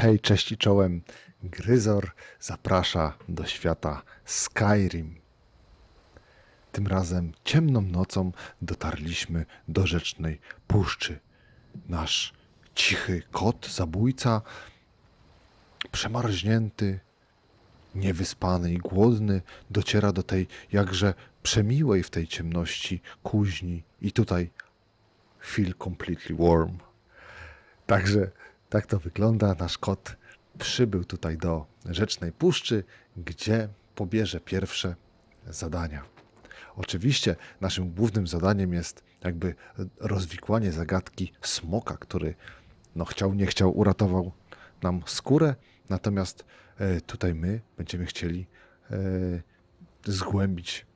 Hej, cześć i czołem. Gryzor zaprasza do świata Skyrim. Tym razem ciemną nocą dotarliśmy do rzecznej puszczy. Nasz cichy kot, zabójca, przemarznięty, niewyspany i głodny, dociera do tej jakże przemiłej w tej ciemności kuźni i tutaj feel completely warm. Także tak to wygląda. Nasz kot przybył tutaj do Rzecznej Puszczy, gdzie pobierze pierwsze zadania. Oczywiście naszym głównym zadaniem jest jakby rozwikłanie zagadki smoka, który no chciał, nie chciał, uratował nam skórę, natomiast e, tutaj my będziemy chcieli e, zgłębić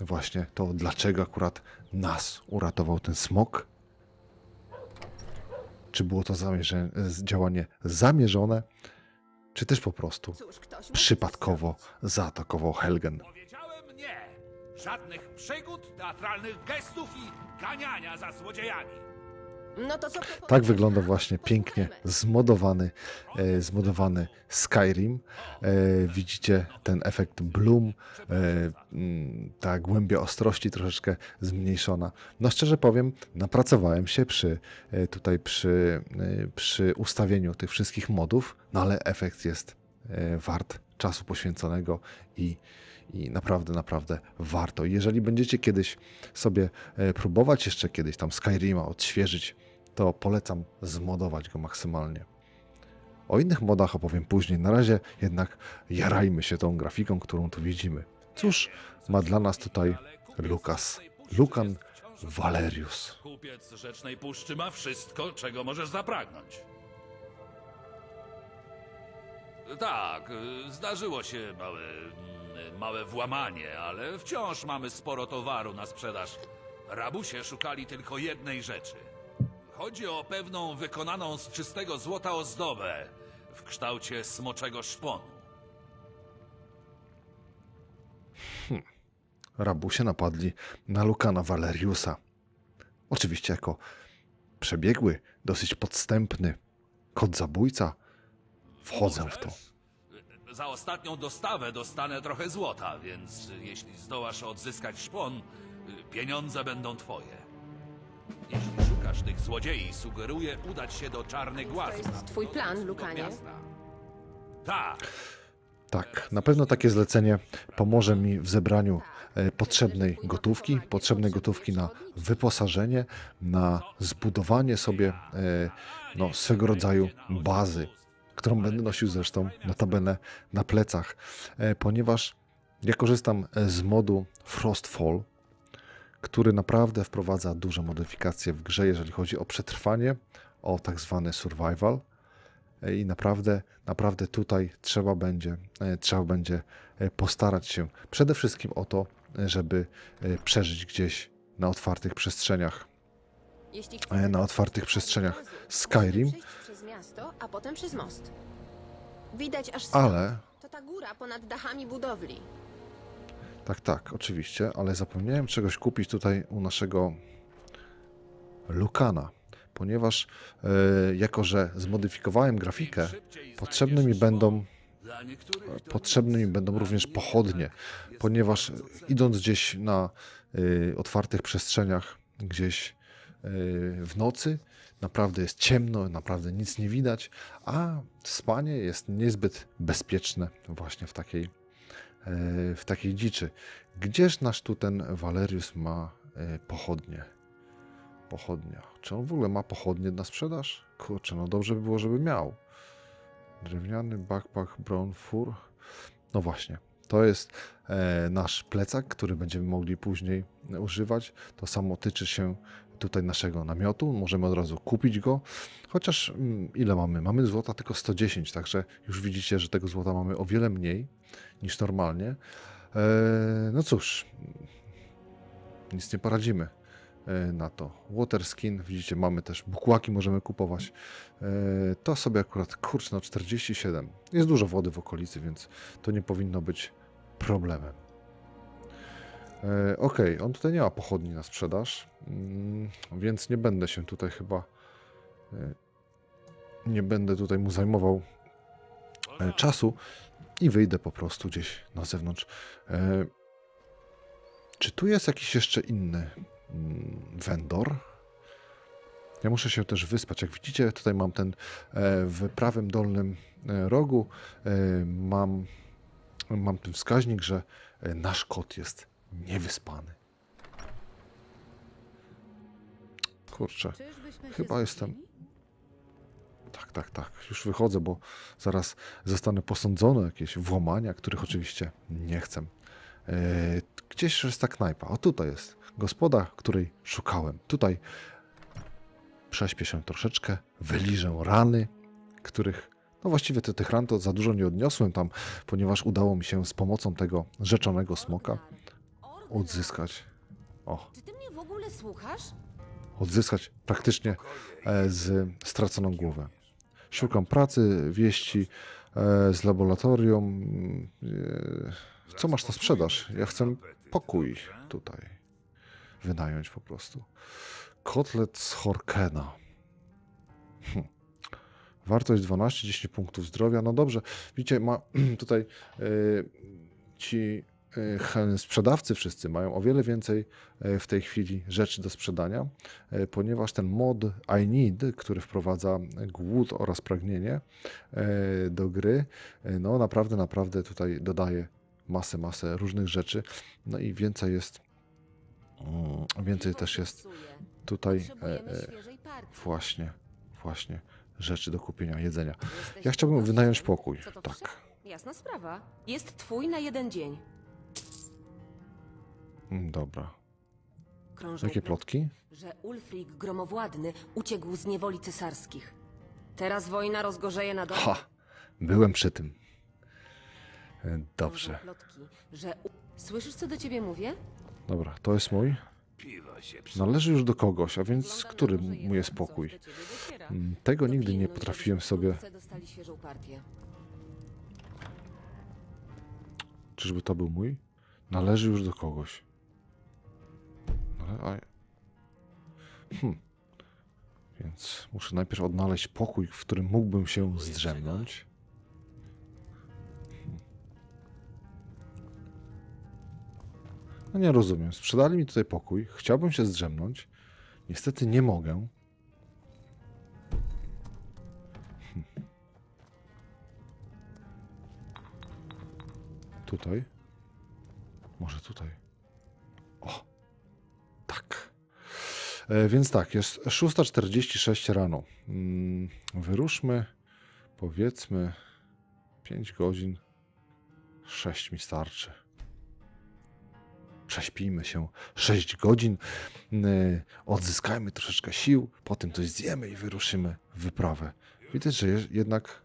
właśnie to, dlaczego akurat nas uratował ten smok. Czy było to zamierze, działanie zamierzone, czy też po prostu Cóż, przypadkowo zaatakował Helgen. Powiedziałem nie! Żadnych przygód, teatralnych gestów i ganiania za złodziejami. No to co? Tak wygląda właśnie pięknie zmodowany, e, zmodowany Skyrim. E, widzicie ten efekt bloom, e, mm, ta głębia ostrości troszeczkę zmniejszona. No szczerze powiem, napracowałem się przy, tutaj przy, przy ustawieniu tych wszystkich modów, no ale efekt jest wart czasu poświęconego i, i naprawdę, naprawdę warto. Jeżeli będziecie kiedyś sobie e, próbować jeszcze kiedyś tam Skyrima odświeżyć, to polecam zmodować go maksymalnie. O innych modach opowiem później. Na razie jednak jarajmy się tą grafiką, którą tu widzimy. Cóż ma dla nas tutaj Lukas, Lukan Valerius. Kupiec Rzecznej Puszczy ma wszystko, czego możesz zapragnąć. Tak, y, zdarzyło się małe, małe włamanie, ale wciąż mamy sporo towaru na sprzedaż. Rabusie szukali tylko jednej rzeczy. Chodzi o pewną wykonaną z czystego złota ozdobę w kształcie smoczego szponu. Rabusie napadli na Lukana Valeriusa. Oczywiście jako przebiegły, dosyć podstępny kot zabójca wchodzę w to. Za ostatnią dostawę dostanę trochę złota, więc jeśli zdołasz odzyskać szpon, pieniądze będą twoje. Jeśli szukasz tych złodziei, sugeruję udać się do Czarnej Głazy. jest twój plan, Lukanie? Tak, Tak, na pewno takie zlecenie pomoże mi w zebraniu e, potrzebnej gotówki, potrzebnej gotówki na wyposażenie, na zbudowanie sobie e, no, swego rodzaju bazy, którą będę nosił zresztą notabene na plecach, e, ponieważ ja korzystam e, z modu Frostfall, który naprawdę wprowadza duże modyfikacje w grze, jeżeli chodzi o przetrwanie, o tak zwany survival i naprawdę, naprawdę tutaj trzeba będzie, e, trzeba będzie e, postarać się przede wszystkim o to, e, żeby e, przeżyć gdzieś na otwartych przestrzeniach. Jeśli chcesz na otwartych przestrzeniach Skyrim. miasto, a potem przez most. Widać aż stąd. Ale, To ta góra ponad dachami budowli. tak, tak, oczywiście, ale zapomniałem czegoś kupić tutaj u naszego Lukana, ponieważ e, jako, że zmodyfikowałem grafikę, potrzebne mi będą Potrzebne mi będą również pochodnie, ponieważ idąc gdzieś na y, otwartych przestrzeniach, gdzieś y, w nocy, naprawdę jest ciemno, naprawdę nic nie widać, a spanie jest niezbyt bezpieczne właśnie w takiej, y, w takiej dziczy. Gdzież nasz tu ten Valerius ma y, pochodnie? Pochodnia. Czy on w ogóle ma pochodnie na sprzedaż? Kurczę, no dobrze by było, żeby miał. Drewniany backpack brown fur. No właśnie, to jest e, nasz plecak, który będziemy mogli później używać. To samo tyczy się tutaj naszego namiotu. Możemy od razu kupić go. Chociaż mm, ile mamy? Mamy złota tylko 110, także już widzicie, że tego złota mamy o wiele mniej niż normalnie. E, no cóż, nic nie poradzimy e, na to. Water skin, widzicie, mamy też bukłaki, możemy kupować. E, To sobie akurat, kurczę, no 47. Jest dużo wody w okolicy, więc to nie powinno być problemem. E, Ok, on tutaj nie ma pochodni na sprzedaż, mm, więc nie będę się tutaj chyba. e, Nie będę tutaj mu zajmował e, czasu i wyjdę po prostu gdzieś na zewnątrz. Czy tu jest jakiś jeszcze inny mm, vendor? Ja muszę się też wyspać. Jak widzicie, tutaj mam ten w prawym dolnym rogu mam, mam ten wskaźnik, że nasz kot jest niewyspany. Kurczę. Chyba jestem-? Tak, tak, tak. Już wychodzę, bo zaraz zostanę posądzony o jakieś włamania, których oczywiście nie chcę. E, Gdzieś jest ta knajpa. O, tutaj jest gospoda, której szukałem. Tutaj prześpię się troszeczkę, wyliżę rany, których, no właściwie to tych ran to za dużo nie odniosłem tam, ponieważ udało mi się z pomocą tego rzeczonego smoka odzyskać. O, Czy ty mnie w ogóle słuchasz? odzyskać praktycznie e, z straconą głowę. Szukam pracy, wieści e, z laboratorium. E, co masz na sprzedaż? Ja chcę pokój tutaj wynająć po prostu. Kotlet z Horkena. Hm. Wartość 12, 10 punktów zdrowia. No dobrze, widzicie, ma tutaj e, ci sprzedawcy wszyscy mają o wiele więcej e, w tej chwili rzeczy do sprzedania, e, ponieważ ten mod I Need, który wprowadza głód oraz pragnienie e, do gry, e, no naprawdę, naprawdę tutaj dodaje masę, masę różnych rzeczy. No i więcej jest, mm, więcej też jest tutaj e, e, właśnie, właśnie rzeczy do kupienia, jedzenia. Ja chciałbym wynająć pokój. Tak. Jasna sprawa. Jest twój na jeden dzień. Mm, Dobra. Krążą Jakie plotki? że Ulfric Gromowładny uciekł z niewoli cesarskich. Teraz wojna rozgorzeje na dole. Ha! Byłem przy tym. E, Dobrze. Plotki, że. Słyszysz, co do ciebie mówię? Dobra, to jest mój. Należy już do kogoś, a więc który mu jest coś pokój? do ciebie dociera. Mm, Tego nigdy nie potrafiłem sobie. Czyżby to był mój? Należy już do kogoś. Ale, a... hmm. Więc muszę najpierw odnaleźć pokój, w którym mógłbym się zdrzemnąć. Hmm. No nie rozumiem. Sprzedali mi tutaj pokój. Chciałbym się zdrzemnąć. Niestety nie mogę. Hmm. Tutaj. Może tutaj. Więc tak, jest 6.46 rano. Mm, wyruszmy, powiedzmy, 5 godzin. 6 mi starczy. Prześpijmy się 6 godzin, y, odzyskajmy troszeczkę sił, potem coś zjemy i wyruszymy w wyprawę. Widać, że jednak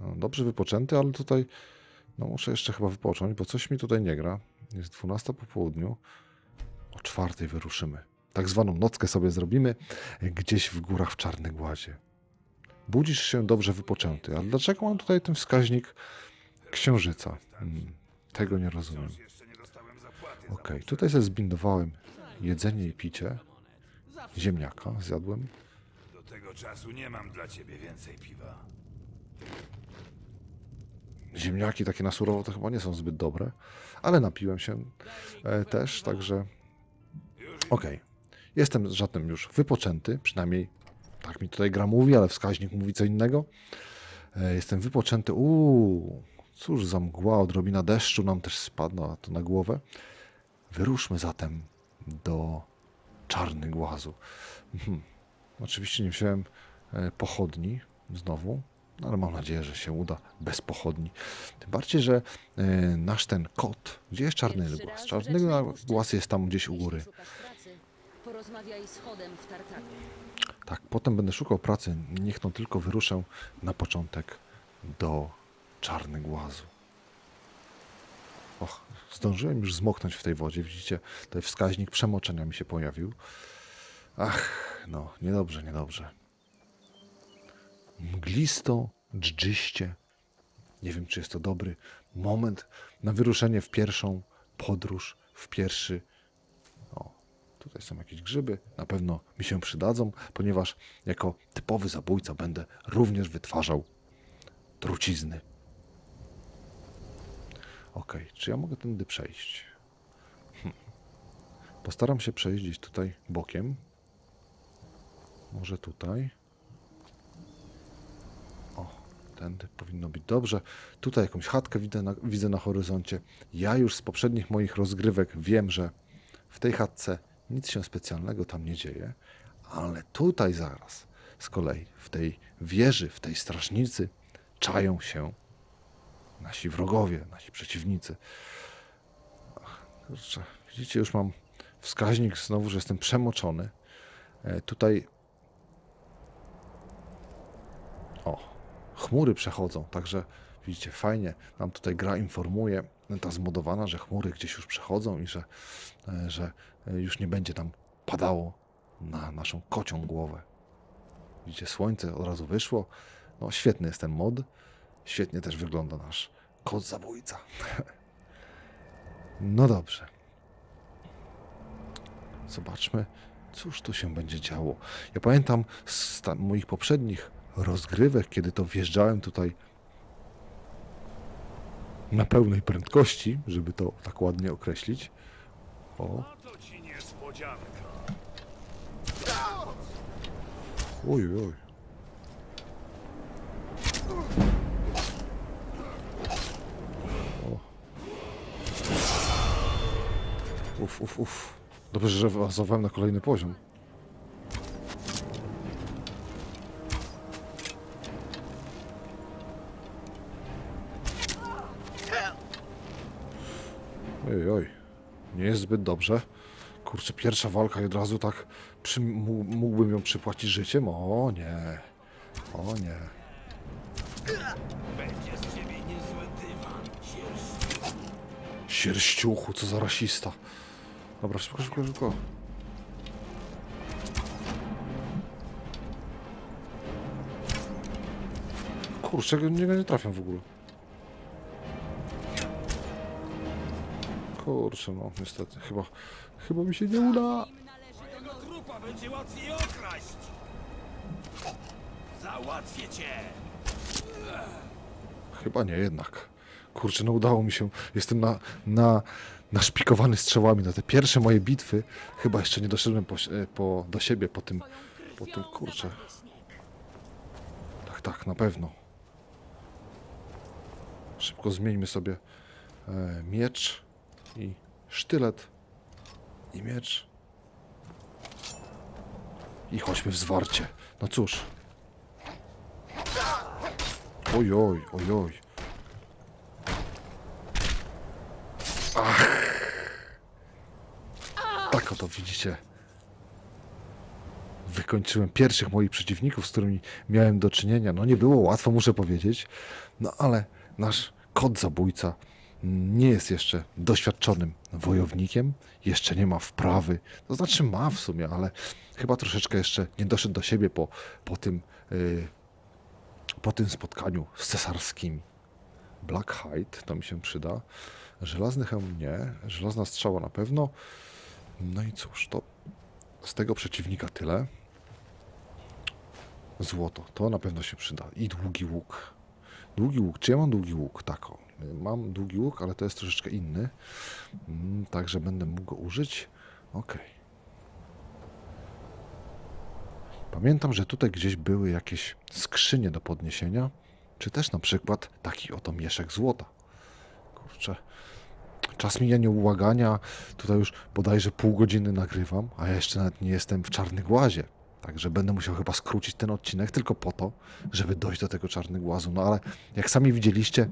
no, dobrze wypoczęty, ale tutaj no muszę jeszcze chyba wypocząć, bo coś mi tutaj nie gra. Jest 12 po południu. O czwartej wyruszymy. Tak zwaną nockę sobie zrobimy gdzieś w górach w Czarnej Głazie. Budzisz się dobrze wypoczęty. A dlaczego mam tutaj ten wskaźnik księżyca? Hmm, tego nie rozumiem. Okej, tutaj sobie zbindowałem jedzenie i picie. Ziemniaka zjadłem. Do tego czasu nie mam dla ciebie więcej piwa. Ziemniaki takie na surowo to chyba nie są zbyt dobre, ale napiłem się e, też, także okej. Jestem zatem już wypoczęty, przynajmniej tak mi tutaj gra mówi, ale wskaźnik mówi co innego. E, jestem wypoczęty. Uuu, cóż za mgła, odrobina deszczu nam też spadła to na głowę. Wyruszmy zatem do Czarny Głazu. Mhm. Oczywiście nie wziąłem e, pochodni znowu, no ale mam nadzieję, że się uda bez pochodni. Tym bardziej, że e, nasz ten kot, gdzie jest czarny głaz? Czarny głaz jest tam gdzieś u góry. Porozmawiaj z Chodem w Tartaku. Tak, potem będę szukał pracy. Niech no tylko wyruszę na początek do Czarny Głazu. Och, zdążyłem już zmoknąć w tej wodzie. Widzicie, tutaj wskaźnik przemoczenia mi się pojawił. Ach, no, niedobrze, niedobrze. Mglisto, dżdżyście. Nie wiem, czy jest to dobry moment na wyruszenie w pierwszą podróż, w pierwszy tutaj są jakieś grzyby, na pewno mi się przydadzą, ponieważ jako typowy zabójca będę również wytwarzał trucizny. Okej, czy ja mogę tędy przejść? Hm. Postaram się przejść gdzieś tutaj bokiem. Może tutaj. O, tędy powinno być dobrze. Tutaj jakąś chatkę widzę na, widzę na horyzoncie. Ja już z poprzednich moich rozgrywek wiem, że w tej chatce nic się specjalnego tam nie dzieje, ale tutaj zaraz z kolei w tej wieży, w tej strażnicy czają się nasi wrogowie, nasi przeciwnicy. Kurczę, widzicie, już mam wskaźnik znowu, że jestem przemoczony. E, tutaj o, chmury przechodzą, także widzicie, fajnie nam tutaj gra informuje, ta zmodowana, że chmury gdzieś już przechodzą i że, e, że e, już nie będzie tam padało na naszą kocią głowę. Widzicie, słońce od razu wyszło. No, świetny jest ten mod. Świetnie też wygląda nasz kot zabójca. No dobrze. Zobaczmy, cóż tu się będzie działo. Ja pamiętam z moich poprzednich rozgrywek, kiedy to wjeżdżałem tutaj na pełnej prędkości, żeby to tak ładnie określić. O, oj, oj. O. Uf, uf, uf. Dobrze, że awansowałem na kolejny poziom. Oj, oj. Nie jest zbyt dobrze. Kurczę, pierwsza walka i od razu tak przy, mó- mógłbym ją przypłacić życiem? O nie. O nie. Będzie z ciebie niezły dywan, sierść. Sierściuchu, co za rasista. Dobra, szybko, szybko, szybko. Kurczę, niego nie trafiam w ogóle. Kurczę, no niestety, chyba, chyba mi się nie uda. Trupa będzie łatwiej okraść. Załatwię cię. Chyba nie jednak. Kurczę, no udało mi się. Jestem na, na, naszpikowany strzałami. Na te pierwsze moje bitwy chyba jeszcze nie doszedłem po, e, po, do siebie po tym, po tym, kurczę. Tak, tak, na pewno. Szybko zmieńmy sobie e, miecz i sztylet i miecz. I chodźmy w zwarcie. No cóż. Oj, oj, oj, oj. Ach. Tak oto widzicie. Wykończyłem pierwszych moich przeciwników, z którymi miałem do czynienia. No nie było łatwo, muszę powiedzieć. No ale nasz kot zabójca nie jest jeszcze doświadczonym wojownikiem, jeszcze nie ma wprawy. To znaczy ma w sumie, ale chyba troszeczkę jeszcze nie doszedł do siebie po, po tym yy, po tym spotkaniu z cesarskimi. Black Hide, to mi się przyda. Żelazny hełm nie, żelazna strzała na pewno. No i cóż, to z tego przeciwnika tyle. Złoto, to na pewno się przyda. I długi łuk. Długi łuk, czy ja mam długi łuk? Tak, mam długi łuk, ale to jest troszeczkę inny. Mm, Także będę mógł go użyć. Okej. Pamiętam, że tutaj gdzieś były jakieś skrzynie do podniesienia, czy też na przykład taki oto mieszek złota. Kurczę, czas mija nieubłagania, tutaj już bodajże pół godziny nagrywam, a ja jeszcze nawet nie jestem w czarnym głazie. Także będę musiał chyba skrócić ten odcinek tylko po to, żeby dojść do tego czarnego głazu. No ale jak sami widzieliście,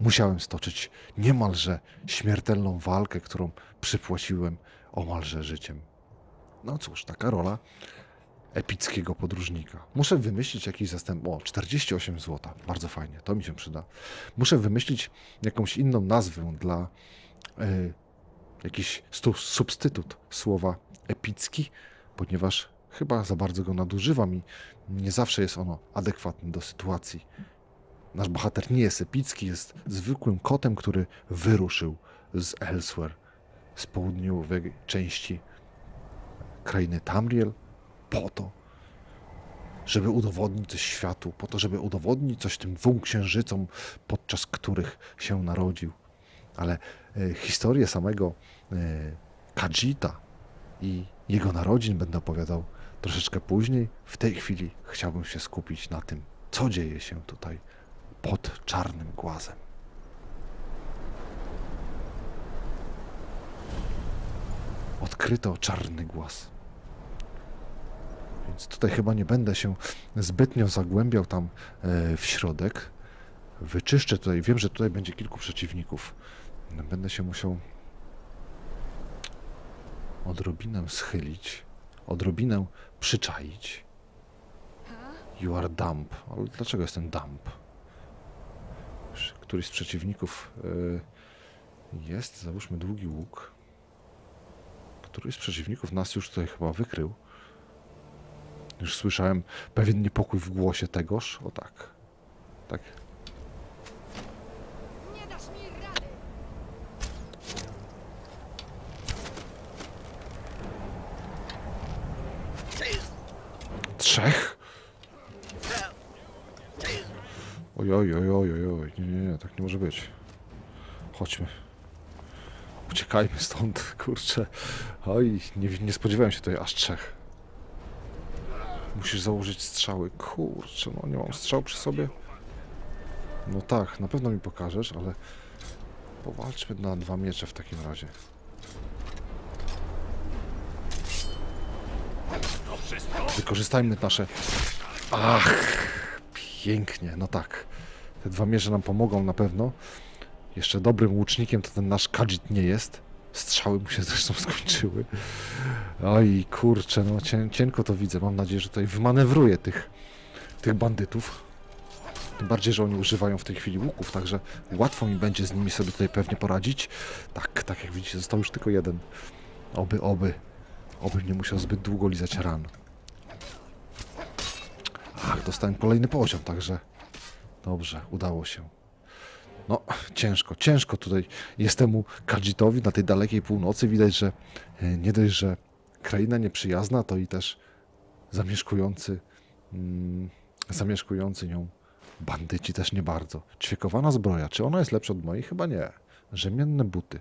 musiałem stoczyć niemalże śmiertelną walkę, którą przypłaciłem omalże życiem. No cóż, taka rola epickiego podróżnika. Muszę wymyślić jakiś zastęp. O, 48 zł. Bardzo fajnie, to mi się przyda. Muszę wymyślić jakąś inną nazwę dla y, jakiś substytut słowa epicki, ponieważ chyba za bardzo go nadużywam i nie zawsze jest ono adekwatne do sytuacji. Nasz bohater nie jest epicki, jest zwykłym kotem, który wyruszył z Elsewhere, z południowej części krainy Tamriel, po to, żeby udowodnić coś światu, po to, żeby udowodnić coś tym dwóm księżycom, podczas których się narodził. ale e, historię samego e, Kajita i jego narodzin będę opowiadał troszeczkę później. W tej chwili chciałbym się skupić na tym, co dzieje się tutaj pod czarnym głazem. Odkryto czarny głaz. Więc tutaj chyba nie będę się zbytnio zagłębiał tam e, w środek. Wyczyszczę tutaj. Wiem, że tutaj będzie kilku przeciwników. Będę się musiał odrobinę schylić, odrobinę przyczaić. You are dump. Ale dlaczego jestem dump? Któryś z przeciwników y, jest, załóżmy długi łuk. Któryś z przeciwników nas już tutaj chyba wykrył. Już słyszałem pewien niepokój w głosie tegoż. O tak. Tak. Nie dasz mi rady! Trzech? Oj, oj, oj, oj, oj. Nie, nie, nie, tak nie może być. Chodźmy. Uciekajmy stąd, kurczę. Oj, nie, nie spodziewałem się tutaj aż trzech. Musisz założyć strzały. Kurczę, no nie mam strzał przy sobie. No tak, na pewno mi pokażesz, ale powalczmy na dwa miecze w takim razie. Wykorzystajmy nasze... Ach, pięknie, no tak. Te dwa mierze nam pomogą na pewno. Jeszcze dobrym łucznikiem to ten nasz Kajit nie jest. Strzały mu się zresztą skończyły. Oj, kurczę, no cienko to widzę. Mam nadzieję, że tutaj wymanewruję tych, tych bandytów. Tym bardziej, że oni używają w tej chwili łuków, także łatwo mi będzie z nimi sobie tutaj pewnie poradzić. Tak, tak jak widzicie, został już tylko jeden. Oby, oby. Oby nie musiał zbyt długo lizać ran. Ach, dostałem kolejny poziom, także dobrze, udało się. No, ciężko, ciężko tutaj jest temu Kajitowi na tej dalekiej północy. Widać, że e, nie dość, że kraina nieprzyjazna, to i też zamieszkujący, mm, zamieszkujący nią bandyci też nie bardzo. Ćwiekowana zbroja, czy ona jest lepsza od mojej? Chyba nie. Rzemienne buty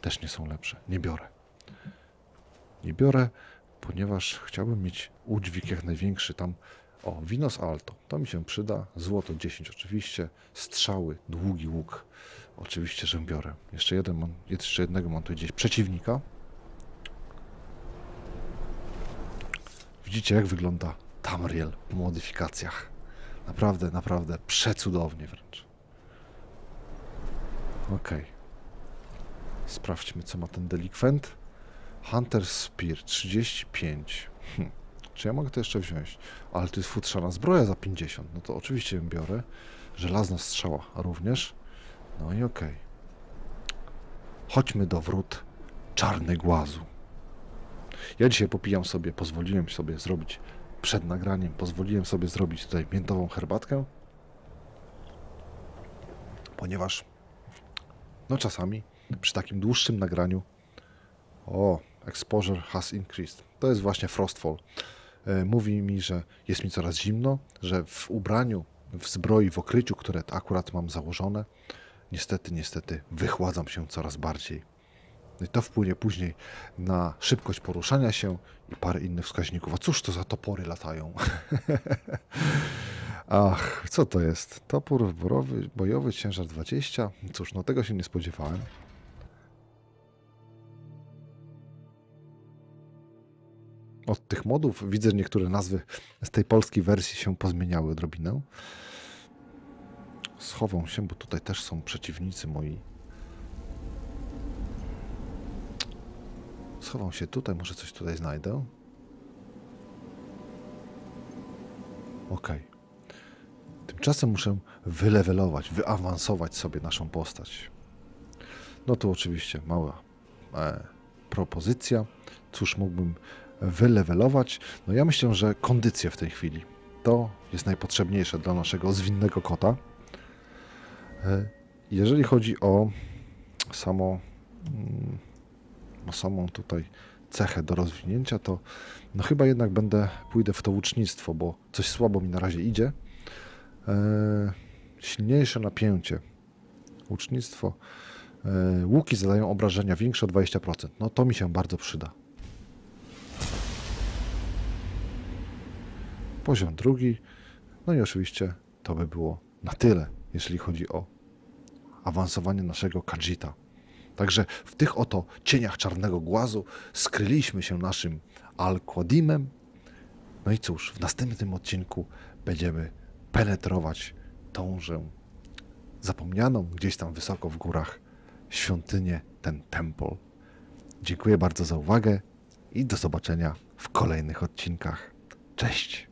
też nie są lepsze. Nie biorę. Nie biorę, ponieważ chciałbym mieć udźwig jak największy tam. O, Winos Alto, to mi się przyda. Złoto 10 oczywiście. Strzały, długi łuk. Oczywiście, że biorę. Jeszcze, jeden mam, jeszcze jednego mam tu gdzieś przeciwnika. Widzicie, jak wygląda Tamriel po modyfikacjach. Naprawdę, naprawdę przecudownie wręcz. Okej. Sprawdźmy, co ma ten delikwent. Hunter Spear 35. Hm. Czy ja mogę to jeszcze wziąć? Ale to jest futrzana zbroja za 50. No to oczywiście ją biorę. Żelazna strzała również. No i okej. Chodźmy do wrót czarny głazu. Ja dzisiaj popijam sobie, pozwoliłem sobie zrobić przed nagraniem, pozwoliłem sobie zrobić tutaj miętową herbatkę, ponieważ no czasami przy takim dłuższym nagraniu o, exposure has increased. To jest właśnie Frostfall. E, Mówi mi, że jest mi coraz zimno, że w ubraniu, w zbroi, w okryciu, które akurat mam założone, niestety, niestety wychładzam się coraz bardziej. I to wpłynie później na szybkość poruszania się i parę innych wskaźników. A cóż to za topory latają? Ach, co to jest? Topór bojowy, ciężar 20? Cóż, no tego się nie spodziewałem. Od tych modów widzę, że niektóre nazwy z tej polskiej wersji się pozmieniały odrobinę. Schową się, bo tutaj też są przeciwnicy moi. Schowam się tutaj, może coś tutaj znajdę. Ok. Tymczasem muszę wylewelować, wyawansować sobie naszą postać. No tu oczywiście mała e, propozycja. Cóż mógłbym wylewelować? No ja myślę, że kondycję w tej chwili. To jest najpotrzebniejsze dla naszego zwinnego kota. E, Jeżeli chodzi o samo, mm, o samą tutaj cechę do rozwinięcia, to no chyba jednak będę, pójdę w to łucznictwo, bo coś słabo mi na razie idzie. E, silniejsze napięcie. Łucznictwo E, Łuki zadają obrażenia większe o 20%. No to mi się bardzo przyda. Poziom drugi. No i oczywiście to by było na tyle, jeśli chodzi o awansowanie naszego Kajita. Także w tych oto cieniach czarnego głazu skryliśmy się naszym Al-Qadimem. No i cóż, w następnym odcinku będziemy penetrować tąże zapomnianą gdzieś tam wysoko w górach świątynię, ten temple. Dziękuję bardzo za uwagę i do zobaczenia w kolejnych odcinkach. Cześć!